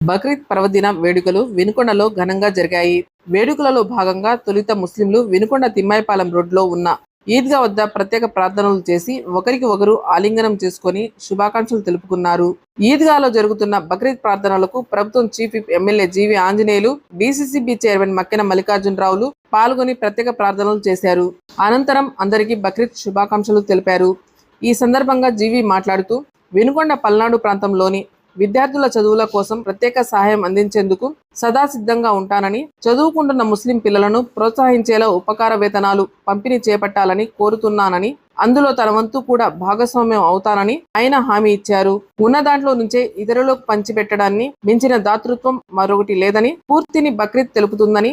బక్రీద్ పర్వదిన వేడుకలు వినుకొండలో ఘనంగా జరిగాయి. వేడుకలలో భాగంగా తొలుత ముస్లింలు వినుకొండ తిమ్మాయిపాలెం రోడ్లో ఉన్న ఈద్గా వద్ద ప్రత్యేక ప్రార్థనలు చేసి ఒకరికి ఒకరు ఆలింగనం చేసుకొని శుభాకాంక్షలు తెలుపుకున్నారు. ఈద్గాలో జరుగుతున్న బక్రీద్ ప్రార్థనలకు ప్రభుత్వం chief MLA GV Anjaneyulu BCCB chairman Makkena మల్లికార్జునరావులు పాల్గొని ప్రత్యేక ప్రార్థనలు చేశారు. అనంతరం అందరికీ బక్రీద్ శుభాకాంక్షలు తెలిపారు. ఈ సందర్భంగా జీవి మాట్లాడుతూ వినుకొండ పల్నాడు ప్రాంతంలోని విద్యార్థుల చదువుల కోసం ప్రత్యేక సహాయం అందించేందుకు సదా సిద్ధంగా ఉంటానని చదువుకుంటున్న ముస్లిం పిల్లలను ప్రోత్సహించేలా ఉపకార వేతనాలు పంపిణీ చేపట్టాలని కోరుతున్నానని అందులో తన వంతు కూడా భాగస్వామ్యం అవుతానని ఆయన హామీ ఇచ్చారు. ఉన్న దాంట్లో నుంచే ఇతరులకు పంచిపెట్టడాన్ని మించిన దాతృత్వం మరొకటి లేదని పూర్తిని బక్రీద్ తెలుపుతుందని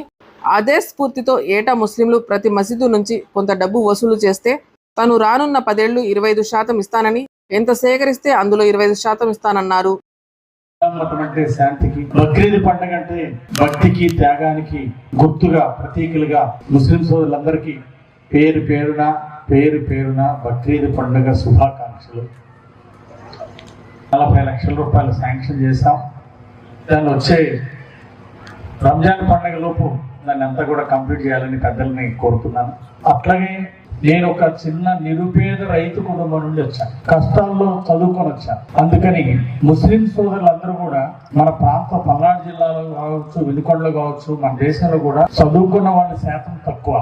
అదే స్ఫూర్తితో ఏటా ముస్లింలు ప్రతి మసీదు నుంచి కొంత డబ్బు వసూలు చేస్తే తను రానున్న పదేళ్ళు ఇరవై ఐదు శాతం ఇస్తానని ఎంత సేకరిస్తే అందులో ఇరవై ఐదు శాతం ఇస్తానన్నారు. మతం అంటే శాంతికి బక్రీద్ పండుగ అంటే భక్తికి త్యాగానికి గుర్తుగా ప్రతీకలుగా ముస్లిం సోదరులందరికీ పేరు పేరున పేరు పేరున బక్రీద్ పండుగ శుభాకాంక్షలు. నలభై లక్షల రూపాయలు శాంక్షన్ చేశాం. దాన్ని వచ్చే రంజాన్ పండుగ లోపు దాన్ని అంతా కూడా కంప్లీట్ చేయాలని పెద్దల్ని కోరుతున్నాను. అట్లాగే నేను ఒక చిన్న నిరుపేద రైతు కుటుంబం నుండి వచ్చాను కష్టాల్లో చదువుకొని వచ్చాను అందుకని ముస్లిం సోదరులందరూ కూడా మన ప్రాంత పల్నాడు జిల్లాలో కావచ్చు వెనుకొండలో కావచ్చు మన దేశంలో కూడా చదువుకున్న వాళ్ళ శాతం తక్కువ.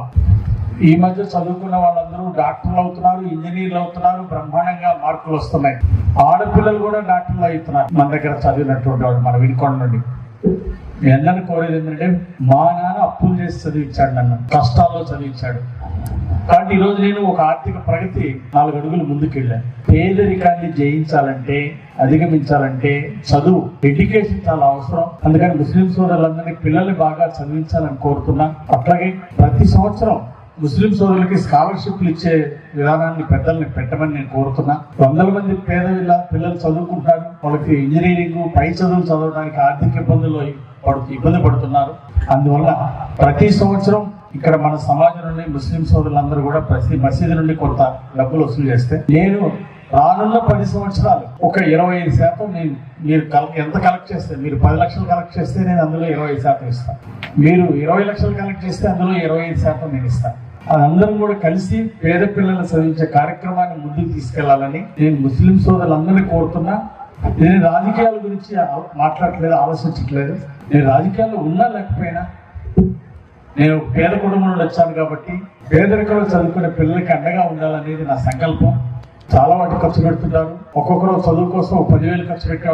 ఈ మధ్య చదువుకున్న వాళ్ళందరూ డాక్టర్లు అవుతున్నారు ఇంజనీర్లు అవుతున్నారు బ్రహ్మాండంగా మార్కులు వస్తున్నాయి. ఆడపిల్లలు కూడా డాక్టర్లు అవుతున్నారు. మన దగ్గర చదివినటువంటి వాళ్ళు మన వినుకొండ నుండి. మీ అందరిని కోరేది ఏంటంటే మా నాన్న అప్పులు చేసి చదివించాడు నన్ను కష్టాల్లో చదివించాడు. కాబట్టి ఈరోజు నేను ఒక ఆర్థిక ప్రగతి నాలుగు అడుగులు ముందుకెళ్ళాను పేదరికాన్ని జయించాలంటే అధిగమించాలంటే చదువు ఎడ్యుకేషన్ చాలా అవసరం. అందుకని ముస్లిం సోదరులందరినీ పిల్లల్ని బాగా చదివించాలని కోరుతున్నా. అట్లాగే ప్రతి సంవత్సరం ముస్లిం సోదరులకి స్కాలర్షిప్లు ఇచ్చే విధానాన్ని పెద్దల్ని పెట్టమని నేను కోరుతున్నా. వందల మంది పేద పిల్లలు చదువుకుంటారు వాళ్ళకి ఇంజనీరింగ్ పై చదువులు చదవడానికి ఆర్థిక ఇబ్బందులు పడుతూ ఇబ్బంది పడుతున్నారు. అందువల్ల ప్రతి సంవత్సరం ఇక్కడ మన సమాజం నుండి ముస్లిం సోదరులందరూ కూడా ప్రతి మసీదు నుండి కొంత డబ్బులు వసూలు చేస్తే నేను రానున్న పది సంవత్సరాలు ఒక ఇరవై ఐదు శాతం నేను మీరు ఎంత కలెక్ట్ చేస్తే మీరు పది లక్షలు కలెక్ట్ చేస్తే నేను అందులో ఇరవై ఐదు శాతం ఇస్తాను మీరు ఇరవై లక్షలు కలెక్ట్ చేస్తే అందులో ఇరవై ఐదు శాతం నేను ఇస్తాను అందరం కూడా కలిసి పేద పిల్లలను చదివించే కార్యక్రమాన్ని ముందుకు తీసుకెళ్ళాలని నేను ముస్లిం సోదరులందరినీ కోరుతున్నా. నేను రాజకీయాల గురించి మాట్లాడట్లేదు ఆలోచించట్లేదు. నేను రాజకీయాల్లో ఉన్నా లేకపోయినా నేను పేద కుటుంబం నుండి వచ్చాను కాబట్టి పేదరికంలో చదువుకునే పిల్లలకి అండగా ఉండాలనేది నా సంకల్పం. చాలా వాటి ఖర్చు పెడుతుంటారు. ఒక్కొక్కరు చదువు కోసం పదివేలు ఖర్చు పెట్టే